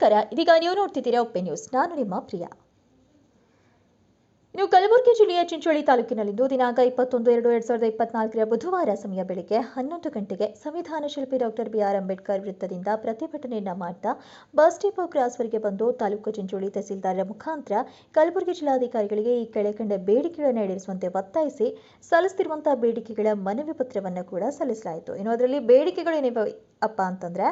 ನಮಸ್ಕಾರ. ಇದೀಗ ನೀವು ನೋಡ್ತಿದ್ದೀರಾ ಒಪ್ಪೆ ನ್ಯೂಸ್ ನಾನು ನಿಮ್ಮ ಪ್ರಿಯ. ಇನ್ನು ಕಲಬುರಗಿ ಜಿಲ್ಲೆಯ ಚಿಂಚೋಳಿ ತಾಲೂಕಿನಲ್ಲಿಂದು ದಿನಾಂಕ ಇಪ್ಪತ್ತೊಂದು ಎರಡು ಎರಡು ಸಾವಿರದ ಇಪ್ಪತ್ನಾಲ್ಕರ ಬುಧವಾರ ಸಮಯ ಬೆಳಗ್ಗೆ ಹನ್ನೊಂದು ಗಂಟೆಗೆ ಸಂವಿಧಾನ ಶಿಲ್ಪಿ ಡಾಕ್ಟರ್ ಬಿಆರ್ ಅಂಬೇಡ್ಕರ್ ವೃತ್ತದಿಂದ ಪ್ರತಿಭಟನೆಯನ್ನು ಮಾಡ್ತಾ ಬಸ್ ಡಿಪೋ ಕ್ರಾಸ್ವರೆಗೆ ಬಂದು ತಾಲೂಕು ಚಿಂಚೋಳಿ ತಹಸೀಲ್ದಾರರ ಮುಖಾಂತರ ಕಲಬುರಗಿ ಜಿಲ್ಲಾಧಿಕಾರಿಗಳಿಗೆ ಈ ಕೆಳಕಂಡ ಬೇಡಿಕೆಗಳನ್ನು ಈಡೇರಿಸುವಂತೆ ಒತ್ತಾಯಿಸಿ ಸಲ್ಲಿಸುತ್ತಿರುವಂತಹ ಬೇಡಿಕೆಗಳ ಮನವಿ ಪತ್ರವನ್ನು ಕೂಡ ಸಲ್ಲಿಸಲಾಯಿತು. ಇನ್ನು ಅದರಲ್ಲಿ ಬೇಡಿಕೆಗಳು ಏನಿವೆ ಅಪ್ಪ ಅಂತಂದ್ರೆ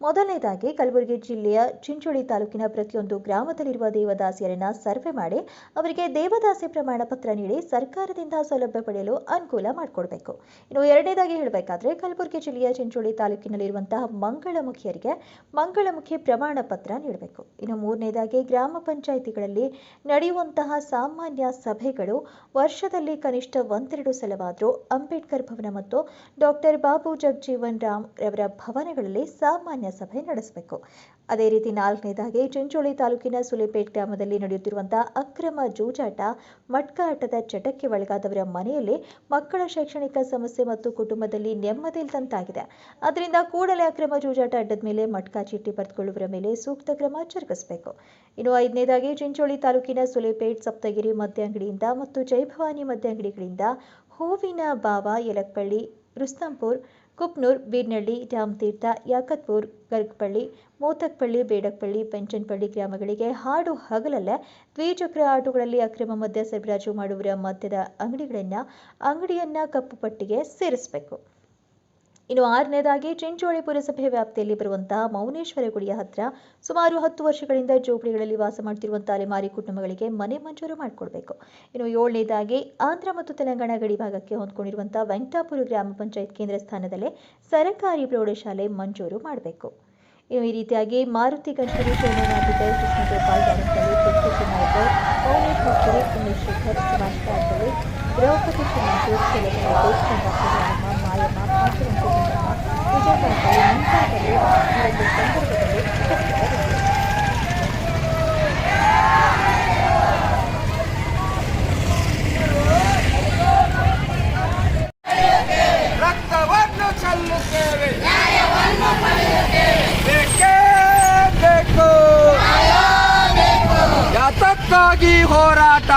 ಮೊದಲನೇದಾಗಿ ಕಲಬುರಗಿ ಜಿಲ್ಲೆಯ ಚಿಂಚೋಳಿ ತಾಲೂಕಿನ ಪ್ರತಿಯೊಂದು ಗ್ರಾಮದಲ್ಲಿರುವ ದೇವದಾಸಿಯರನ್ನ ಸರ್ವೆ ಮಾಡಿ ಅವರಿಗೆ ದೇವದಾಸಿ ಪ್ರಮಾಣ ಪತ್ರ ನೀಡಿ ಸರ್ಕಾರದಿಂದ ಸೌಲಭ್ಯ ಪಡೆಯಲು ಅನುಕೂಲ ಮಾಡಿಕೊಡಬೇಕು. ಇನ್ನು ಎರಡನೇದಾಗಿ ಹೇಳಬೇಕಾದ್ರೆ ಕಲಬುರಗಿ ಜಿಲ್ಲೆಯ ಚಿಂಚೋಳಿ ತಾಲೂಕಿನಲ್ಲಿರುವಂತಹ ಮಂಗಳಮುಖಿಯರಿಗೆ ಮಂಗಳಮುಖಿ ಪ್ರಮಾಣ ಪತ್ರ ನೀಡಬೇಕು. ಇನ್ನು ಮೂರನೇದಾಗಿ ಗ್ರಾಮ ಪಂಚಾಯಿತಿಗಳಲ್ಲಿ ನಡೆಯುವಂತಹ ಸಾಮಾನ್ಯ ಸಭೆಗಳು ವರ್ಷದಲ್ಲಿ ಕನಿಷ್ಠ ಒಂದೆರಡು ಸಲವಾದರೂ ಅಂಬೇಡ್ಕರ್ ಭವನ ಮತ್ತು ಡಾಕ್ಟರ್ ಬಾಬು ಜಗಜೀವನ್ ರಾಮ್ ರವರ ಭವನಗಳಲ್ಲಿ ಸಾಮಾನ್ಯ ಸಭೆ ನಡೆಸಬೇಕು. ಅದೇ ರೀತಿ ನಾಲ್ಕನೇದಾಗಿ, ಚಿಂಚೋಳಿ ತಾಲೂಕಿನ ಸುಲಿಪೇಟ್ ಗ್ರಾಮದಲ್ಲಿ ನಡೆಯುತ್ತಿರುವಂತಹ ಅಕ್ರಮ ಜೂಜಾಟ ಮಟ್ಕಾಟದ ಚಟಕ್ಕೆ ಒಳಗಾದವರ ಮನೆಯಲ್ಲಿ ಮಕ್ಕಳ ಶೈಕ್ಷಣಿಕ ಸಮಸ್ಯೆ ಮತ್ತು ಕುಟುಂಬದಲ್ಲಿ ನೆಮ್ಮದಿ ಇಲ್ಲದಂತಾಗಿದೆ ಅದರಿಂದ ಕೂಡಲೇ ಅಕ್ರಮ ಜೂಜಾಟ ಅಡ್ಡದ ಮೇಲೆ ಮಟ್ಕಾ ಚೀಟಿ ಬರೆದುಕೊಳ್ಳುವರ ಮೇಲೆ ಸೂಕ್ತ ಕ್ರಮ ಜರುಗಿಸಬೇಕು. ಇನ್ನು ಐದನೇದಾಗಿ, ಚಿಂಚೋಳಿ ತಾಲೂಕಿನ ಸುಲೇಪೇಟ್, ಸಪ್ತಗಿರಿ ಮದ್ಯ ಅಂಗಡಿಯಿಂದ ಮತ್ತು ಜೈಭವಾನಿ ಮದ್ಯ ಅಂಗಡಿಗಳಿಂದ ಹೂವಿನ ಬಾವ ಯಲಕ್ಪಳ್ಳಿ ರುಸ್ತಂಪುರ್ ಕುಪ್ನೂರ್, ಬೀರ್ನಳ್ಳಿ, ರಾಮತೀರ್ಥ, ಯಾಕತ್ಪುರ್, ಗರ್ಗಪಳ್ಳಿ, ಮೋತಕ್ಪಳ್ಳಿ, ಬೇಡಕ್ಪಳ್ಳಿ, ಪೆಂಚನ್ಪಳ್ಳಿ ಗ್ರಾಮಗಳಿಗೆ ಹಾಡು ಹಗಲಲ್ಲೇ, ದ್ವಿಚಕ್ರ ಆಟೋಗಳಲ್ಲಿ ಅಕ್ರಮ ಮದ್ಯ ಸರಬರಾಜು ಮಾಡುವರ ಮದ್ಯದ ಅಂಗಡಿಗಳನ್ನು, ಅಂಗಡಿಯನ್ನ ಕಪ್ಪು ಪಟ್ಟಿಗೆ ಸೇರಿಸಬೇಕು. ಇನ್ನು ಆರನೇದಾಗಿ ಚಿಂಚೋಳಿ ಪುರಸಭೆ ವ್ಯಾಪ್ತಿಯಲ್ಲಿ ಬರುವಂತಹ ಮೌನೇಶ್ವರ ಗುಡಿಯ ಹತ್ರ ಸುಮಾರು ಹತ್ತು ವರ್ಷಗಳಿಂದ ಜೋಪಡಿಗಳಲ್ಲಿ ವಾಸ ಮಾಡ್ತಿರುವಂತಹ ಅಲೆಮಾರಿ ಕುಟುಂಬಗಳಿಗೆ ಮನೆ ಮಂಜೂರು ಮಾಡಿಕೊಡ್ಬೇಕು. ಇನ್ನು ಏಳನೇದಾಗಿ ಆಂಧ್ರ ಮತ್ತು ತೆಲಂಗಾಣ ಗಡಿ ಭಾಗಕ್ಕೆ ಹೊಂದ್ಕೊಂಡಿರುವಂತಹ ವೆಂಕಟಾಪುರ ಗ್ರಾಮ ಪಂಚಾಯತ್ ಕೇಂದ್ರ ಸ್ಥಾನದಲ್ಲೇ ಸರಕಾರಿ ಪ್ರೌಢಶಾಲೆ ಮಂಜೂರು ಮಾಡಬೇಕು. ಇನ್ನು ಈ ರೀತಿಯಾಗಿ ಮಾರುತಿ ಗಣಪತಿ ಶರಣನಾಗಿದ್ದ ಕೃಷ್ಣಗೋಪಾಲ್ ಮುಖ್ಯರಿ ಉಮೇಶ್ ಶೇಖರ್ ಸುಭಾಷ್ ಕಾಡ್ಬಳ್ಳಿ ದ್ರೌಪದಿ ವಿಜಯ ಗಣಪತಿ ಮುಂತಾದವರು ಈ ಒಂದು ಸಂದರ್ಭದಲ್ಲಿ ಉಪಸ್ಥಿತರಿದ್ದರು ರಕ್ತವನ್ನು ಚೆಲ್ಲುತ್ತೇವೆ ಬೇಕೇ ಬೇಕು ಯಾತಕ್ಕಾಗಿ ಹೋರಾಟ